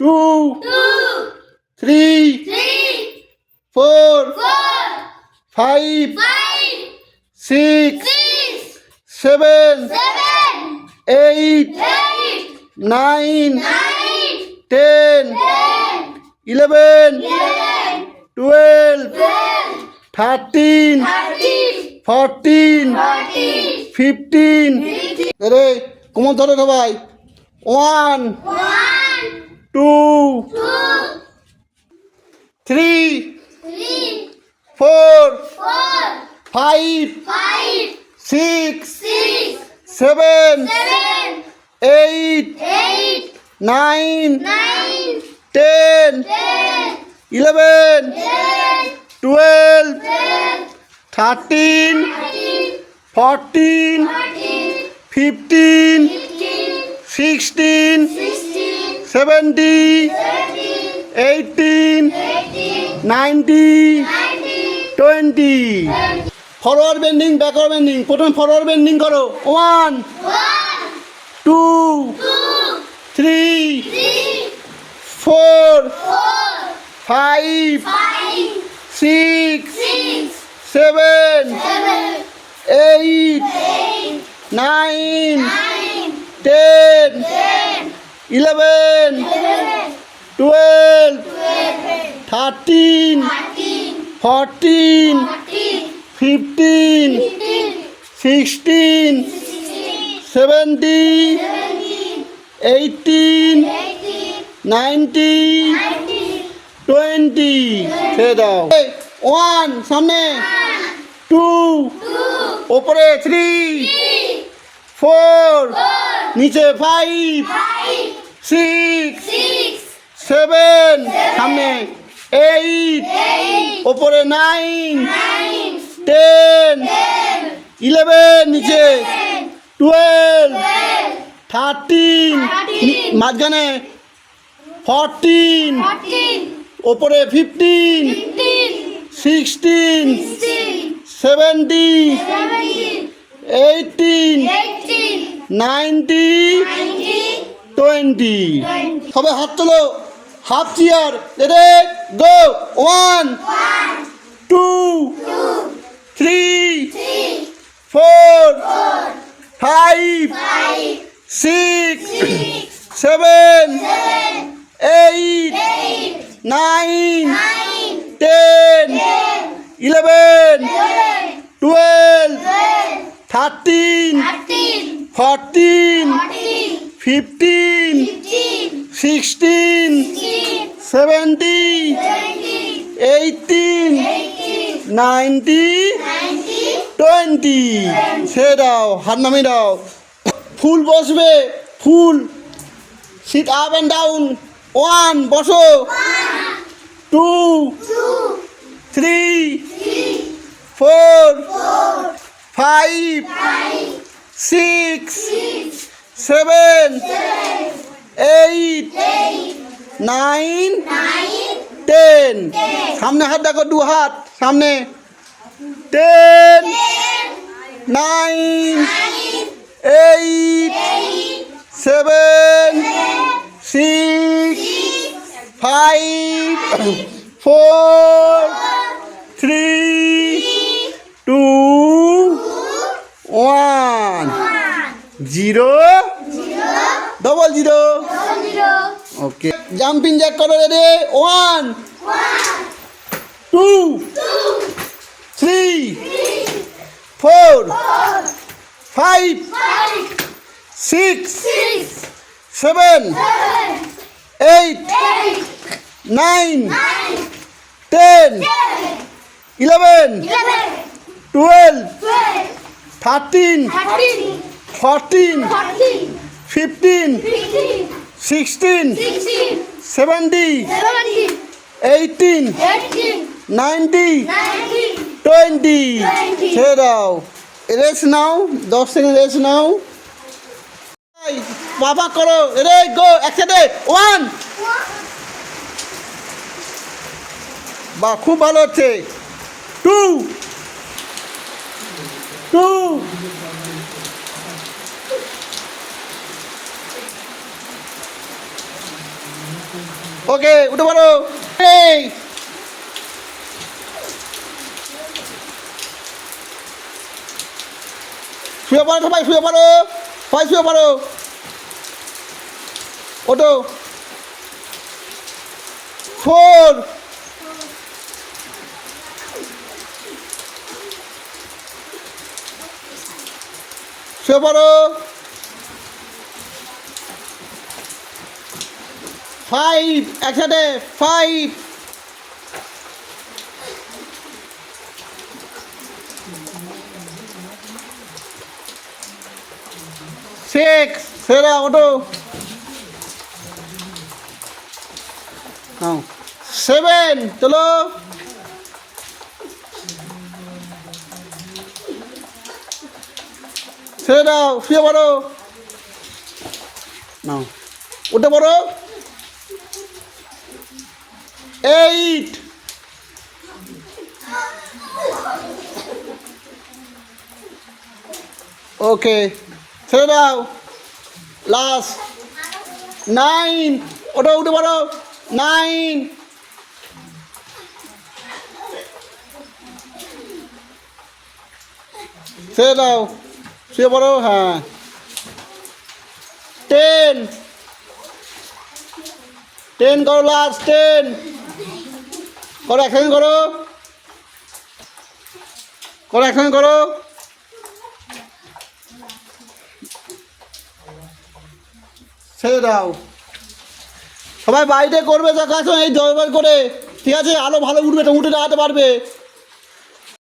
Two two, three three, four four, five five, six six, seven seven, eight eight, nine nine, ten ten, eleven eleven, twelve twelve, thirteen thirteen, fourteen fourteen, fifteen fifteen. রে কোমর ধরো সবাই one One, two, three three, four four, five five, six six, seven seven, eight eight, nine nine, ten ten, eleven eleven, twelve twelve, thirteen thirteen, fourteen fourteen, fifteen fifteen, sixteen sixteen, seventeen, eighteen, nineteen, twenty. Forward bending, backward bending, প্রথমে forward bending করো one, two, three, four, five, six, seven, eight, nine, ten eleven twelve thirteen fourteen fifteen sixteen seventeen eighteen nineteen twenty ছেড়ে দাও one সামনে two ওপরে three four নিচে five six six, seven সামনে eight eight, ওপরে nine nine, ten ten, eleven নিচে twelve twelve, thirteen Thirteen. মাঝখানে fourteen fourteen, ওপরে fifteen fifteen, sixteen sixteen, seventy seventeen, eighteen eighteen, ninety nineteen, twenty সবে হাত তোলো। Half chair ready go one two three four five six seven eight nine ten eleven twelve thirteen fourteen fifteen sixteen, seventeen eighteen nineteen, twenty. সে দাও, হাত নামিয়ে দাও। Full বসবে, full. Sit up and down one বসো। Two three four five six seven eight nine ten সামনে হাত দেখো দু হাত সামনে। Ten nine eight seven six five four three two one zero double zero okay jumping jack করো রে one two three four five six seven eight nine ten eleven twelve thirteen fourteen fifteen sixteen seventeen eighteen nineteen twenty. ছেড়ে দাও। Rest নাও দশ second rest নাও। বাবা করো রে গো একসাথে one বা খুব ভালো হচ্ছে। টু টু ওকে, উঠে পড়ো। শুয়ে পড়ো, সবাই শুয়ে পড়ো। সবাই শুয়ে পড়ো। ওটো ফোর শুয়ে পড়ো। ফাইভ একসাথে ফাইভ সিক্স সেরা ওটো সেভেন চলো ছেড়ে দাও, শুয়ে পড়ো। নাও। উঠে পড়ো। এইট ওকে ছেড়ে দাও লাস্ট নাইন ওটা উঠে পড়ো নাইন ছেড়ে দাও শুয়ে পড়ো হ্যাঁ টেন টেন করো লাস্ট টেন করো, একসঙ্গে করো। করো, একসঙ্গে করো। ছেড়ে দাও। সবাই বাড়িতে করবে যা কাজ, এই জয়বার করে। ঠিক আছে, আলো ভালো উঠবে, তো উঠে দাঁড়াতে পারবে।